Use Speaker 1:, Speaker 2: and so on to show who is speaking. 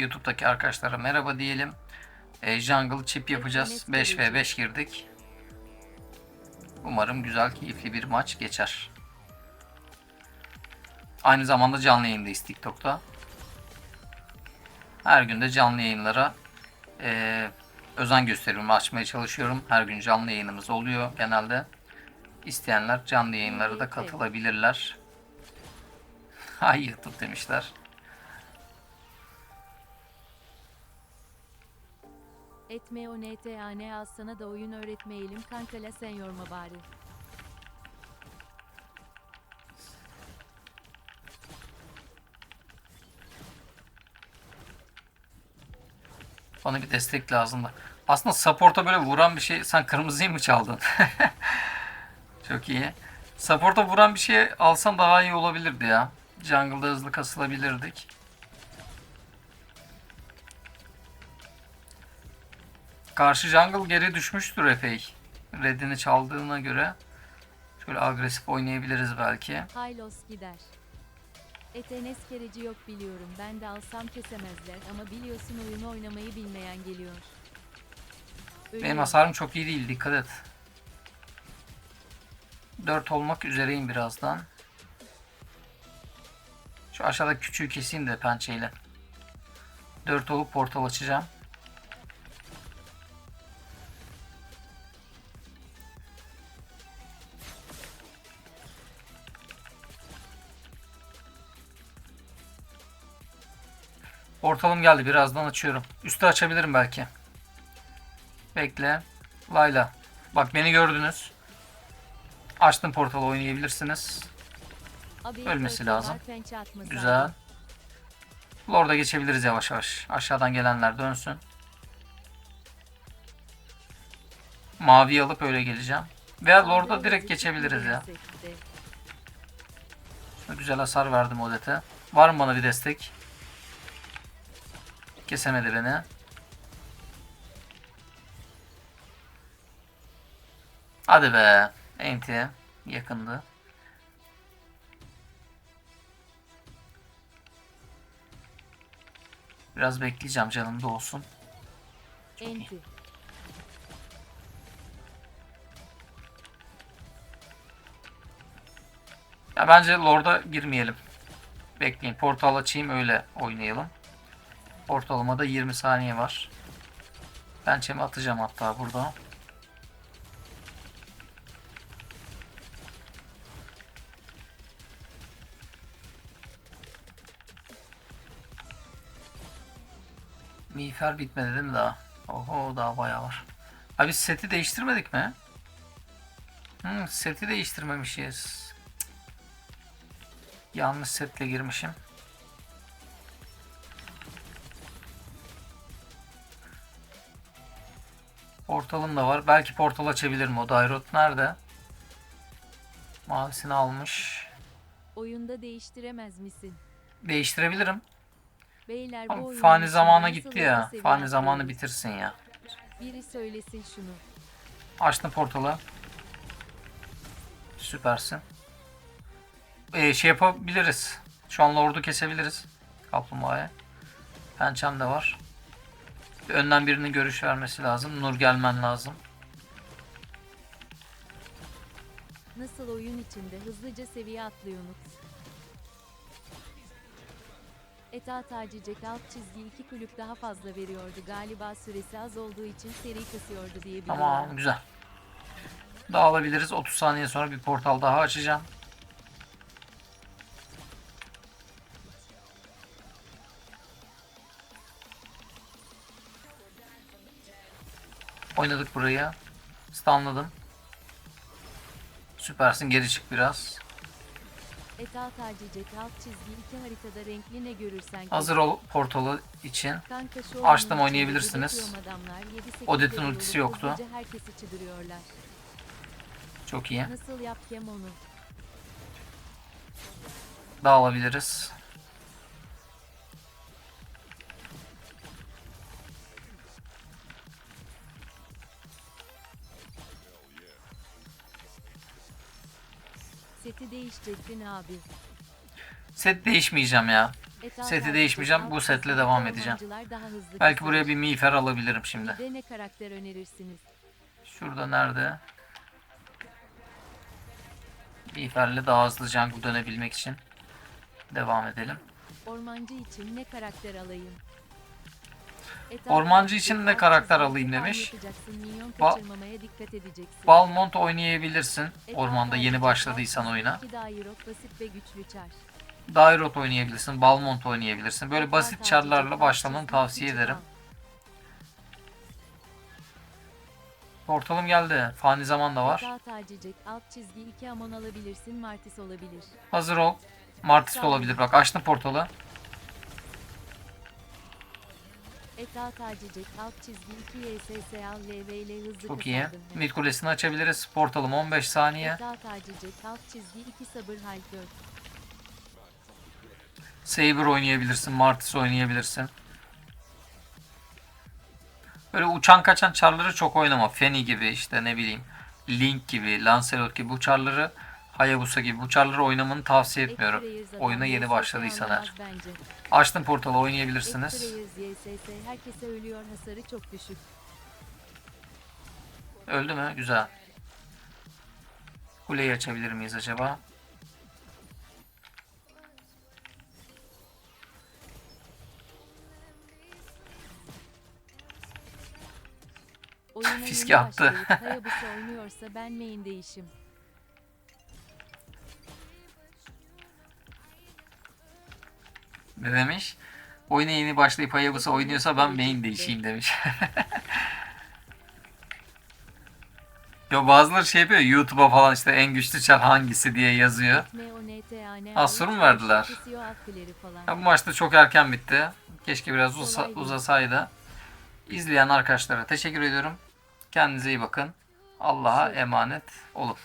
Speaker 1: YouTube'daki arkadaşlara merhaba diyelim. E, jungle chip yapacağız. 5v5 girdik. Umarım güzel, keyifli bir maç geçer. Aynı zamanda canlı yayındayız TikTok'ta. Her gün de canlı yayınlara e, özen gösteriyorum, açmaya çalışıyorum. Her gün canlı yayınımız oluyor genelde. İsteyenler canlı yayınlara da katılabilirler. Hay YouTube demişler.
Speaker 2: Etme o NTAN al sana da oyun öğretmeyelim kankala sen yorma bari.
Speaker 1: Bana bir destek lazımdı. Aslında support'a böyle vuran bir şey... Sen kırmızıyı mı çaldın? Çok iyi. Support'a vuran bir şey alsan daha iyi olabilirdi ya. Jungle'da hızlı kasılabilirdik. Karşı jungle geri düşmüştür epey. Red'ini çaldığına göre. Şöyle agresif oynayabiliriz belki.
Speaker 2: Haylos gider. Etenes kereci yok biliyorum ben de alsam kesemezler ama biliyorsun oyunu oynamayı bilmeyen geliyor.
Speaker 1: Benim
Speaker 2: Ölüyor.
Speaker 1: hasarım çok iyi değil dikkat et. 4 olmak üzereyim birazdan. Şu aşağıda küçüğü keseyim de pençeyle. 4 olup portal açacağım. Portalım geldi. Birazdan açıyorum. Üstü açabilirim belki. Bekle. Layla. Bak beni gördünüz. Açtım portalı oynayabilirsiniz.
Speaker 2: Abi
Speaker 1: ölmesi lazım. Güzel. Lord'a geçebiliriz yavaş yavaş. Aşağıdan gelenler dönsün. Mavi alıp öyle geleceğim. Veya Lord'a direkt
Speaker 2: özür
Speaker 1: geçebiliriz ya. Güzel hasar verdim Odet'e. Var mı bana bir destek? Kesemedi beni. Hadi be. Enti. Yakındı. Biraz bekleyeceğim canım da olsun.
Speaker 2: Enti.
Speaker 1: Ya bence Lord'a girmeyelim. Bekleyin. Portal açayım öyle oynayalım. Portalıma da 20 saniye var. Pençemi atacağım hatta burada. Miğfer bitmedi değil mi daha? Oho daha bayağı var. Abi seti değiştirmedik mi? Hmm, seti değiştirmemişiz. Cık. Yanlış setle girmişim. Portalım da var. Belki portal açabilirim. O Dairot nerede? Mavisini almış.
Speaker 2: Oyunda değiştiremez misin?
Speaker 1: Değiştirebilirim.
Speaker 2: Beyler bu
Speaker 1: Ama
Speaker 2: oyunun
Speaker 1: fani zamana
Speaker 2: nasıl
Speaker 1: gitti ya. Fani zamanı bitirsin ya.
Speaker 2: Biri söylesin şunu.
Speaker 1: Açtım portalı. Süpersin. Ee, şey yapabiliriz. Şu an Lord'u kesebiliriz. Kaplumbağaya. Pençem de var. Önden birinin görüş vermesi lazım. Nur gelmen lazım.
Speaker 2: Nasıl oyun içinde hızlıca seviye atlıyor Unut. Eta tacicek alt çizgi iki kulüp daha fazla veriyordu. Galiba süresi az olduğu için seri kasıyordu diye biliyorum.
Speaker 1: Tamam güzel. Dağılabiliriz. 30 saniye sonra bir portal daha açacağım. Oynadık burayı. Stunladım. Süpersin geri çık biraz.
Speaker 2: Eta tacicek alt çizgi iki haritada renkli ne görürsen
Speaker 1: Hazır ol portalı için. Açtım, oynayabilirsiniz. Odet'in ultisi yoktu.
Speaker 2: hızlıca herkesi çıldırıyorlar.
Speaker 1: Çok iyi.
Speaker 2: Nasıl yap onu?
Speaker 1: Dağılabiliriz.
Speaker 2: Seti değişecektin abi.
Speaker 1: Set değişmeyeceğim ya.
Speaker 2: Eta
Speaker 1: Seti değişmeyeceğim, bu setle devam edeceğim. Belki buraya bir miğfer alabilirim şimdi.
Speaker 2: Ne karakter önerirsiniz?
Speaker 1: Şurada nerede? Miğferle daha hızlı jungle dönebilmek için devam edelim.
Speaker 2: Ormancı için ne karakter alayım?
Speaker 1: Ormancı için
Speaker 2: alt
Speaker 1: karakter alayım demiş. Ba-. Balmont oynayabilirsin. Ormanda yeni başladıysan oyuna.
Speaker 2: dairot
Speaker 1: oynayabilirsin. Balmont oynayabilirsin. Böyle basit çarlarla başlamanı tavsiye ederim.
Speaker 2: çal.
Speaker 1: Portalım geldi. Fani zaman da var.
Speaker 2: Eta tacicek alt çizgi 2 amon alabilirsin Martis olabilir.
Speaker 1: Hazır ol. Martis de olabilir. Bak açtım portalı.
Speaker 2: Eta tacicek alt çizgi 2 YSS al LV ile hızlı
Speaker 1: Çok iyi. Mid kulesini açabiliriz. Portalım 15 saniye.
Speaker 2: Eta tacicek alt çizgi 2 sabır hal 4.
Speaker 1: Saber oynayabilirsin. Martis oynayabilirsin. Böyle uçan kaçan çarları çok oynama. Feni gibi işte ne bileyim. Link gibi, Lancelot gibi bu çarları Hayabusa gibi bu çarları oynamanı tavsiye etmiyorum. Oyuna yeni başladıysan eğer. Açtım portalı oynayabilirsiniz.
Speaker 2: X-Rayers YSS herkese ölüyor hasarı çok düşük.
Speaker 1: Öldü mü? Güzel. Kuleyi açabilir miyiz acaba? Fiske attı.
Speaker 2: Hayabusa oynuyorsa ben main değişim.
Speaker 1: Ne demiş? Oyuna yeni başlayıp Hayabusa oynuyorsa ben main değişeyim demiş. ya bazıları şey yapıyor YouTube'a falan işte en güçlü çar hangisi diye yazıyor. Soru mu verdiler? Ya bu maçta çok erken bitti. Keşke biraz uza- uzasaydı. İzleyen arkadaşlara teşekkür ediyorum. Kendinize iyi bakın. Allah'a emanet olun.